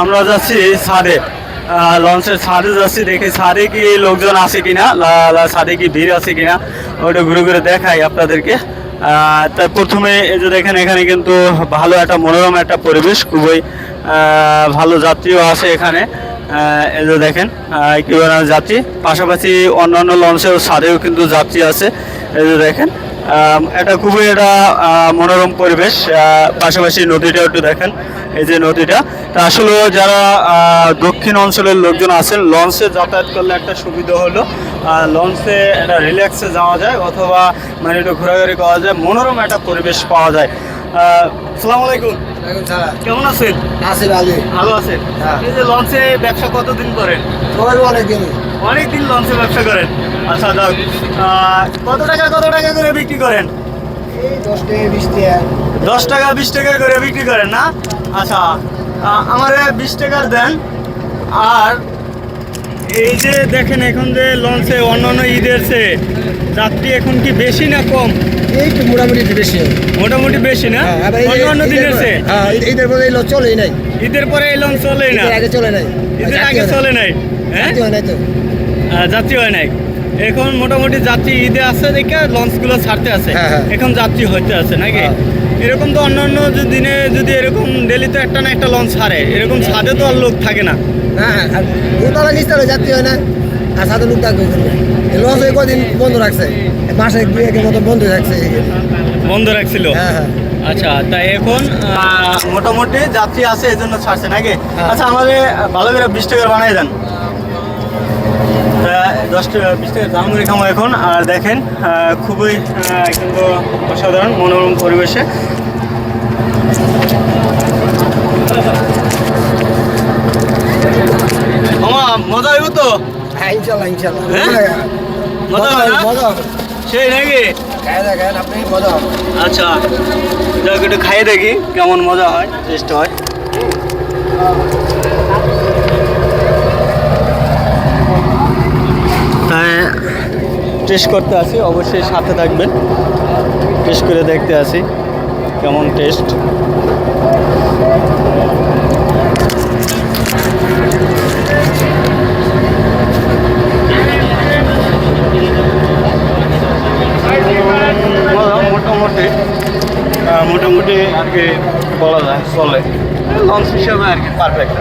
আমরা যাচ্ছি আহ, লঞ্চের ছাদে যাচ্ছি দেখি ছাদে কি লোকজন আছে কিনা ছাদে কি ভিড় আছে কিনা ওটা ঘুরে ঘুরে দেখাই আপনাদেরকে। তাই প্রথমে এই যে দেখেন এখানে কিন্তু ভালো একটা মনোরম একটা পরিবেশ খুবই ভালো যাত্রীও আছে এখানে। এই যে দেখেন কি যাত্রী। পাশাপাশি অন্যান্য লঞ্চেও ছাদেও কিন্তু যাত্রী আছে। এই যে দেখেন এটা খুবই একটা মনোরম পরিবেশ। পাশাপাশি নদীটা একটু দেখেন, এই যে নদীটা। তা আসলে যারা দক্ষিণ অঞ্চলের লোকজন আছেন, লঞ্চে যাতায়াত করলে একটা সুবিধা হলো। লঞ্চে একটা রিল্যাক্সে যাওয়া যায়, অথবা মানে একটু ঘোরাঘুরি করা যায়, মনোরম একটা পরিবেশ পাওয়া যায়। সালাম আলাইকুম। কেমন আছেন? আসিফ আগে ভালো আছেন? হ্যাঁ। এই যে লঞ্চে ব্যবসা কতদিন করেন? অনেকদিন। অনেক দিন লঞ্চে ব্যবসা করেন? আচ্ছা যাক। কত টাকা কত টাকা করে বিক্রি করেন? এই দশ টাকা বিশ টাকা। দশ টাকা বিশ টাকা করে বিক্রি করেন না? আচ্ছা আমার বিশ টাকার দেন। আর এই যে দেখেন এখন যে লঞ্চে অন্যান্য ঈদের চেয়ে যাত্রী এখন কি বেশি না কম? এই তো মোটামুটি একটু বেশি। মোটামুটি বেশি না? হ্যাঁ, অন্যান্য ঈদের দিনের চেয়ে হ্যাঁ ঈদের পরে এই লোক চলেই নাই। ঈদের পরে এই লঞ্চ চলেই না? আগে চলে নাই। ঈদের আগে চলে নাই। হ্যাঁ? যাত্রী হয় নাই এখন মোটামুটি যাত্রী ঈদে আছে দেখে লঞ্চগুলো ছাড়তে আছে। হ্যাঁ, হ্যাঁ। এখন যাত্রী হইতে আছে নাকি। এরকম তো অন্যান্য দিনে যদি এরকম ডেলি তো একটা না একটা লঞ্চ ছাড়ে এরকম ছাদে তো আর লোক থাকে না। হ্যাঁ আর দোতলা নিচতলা যাত্রী হয় না আর সাথে লোক থাকবে এই লঞ্চ কদিন বন্ধ রাখছে। মাসে দুই একের মতো বন্ধ রাখছে। বন্ধ রাখছিল? হ্যাঁ হ্যাঁ। আচ্ছা তাই এখন মোটামুটি যাত্রী আছে এই জন্য ছাড়ছে নাকি? হ্যাঁ। আচ্ছা আমাদের ভালো করে বিশ টাকা বানাই দেন। দশ টাকা বিশ টাকা দাম করে খামো এখন। আর দেখেন খুবই কিন্তু অসাধারণ মনোরম পরিবেশে মামা মজা হইব তো হ্যাঁ ইনশাল্লাহ ইনশাল্লাহ। হ্যাঁ? মজা হবে? মজা হবে সেই নাকি? খায় দেখেন আপনি মজা হবে আচ্ছা। যাক একটু খাইয়ে দেখি কেমন মজা হয় টেস্ট হয়। টেস্ট করতে আসি অবশ্যই সাথে থাকবেন। টেস্ট করে দেখতে আসি কেমন টেস্ট মোটামুটি মোটামুটি আর কি বলা যায় চলে। লঞ্চ হিসাবে আর কি পারফেক্ট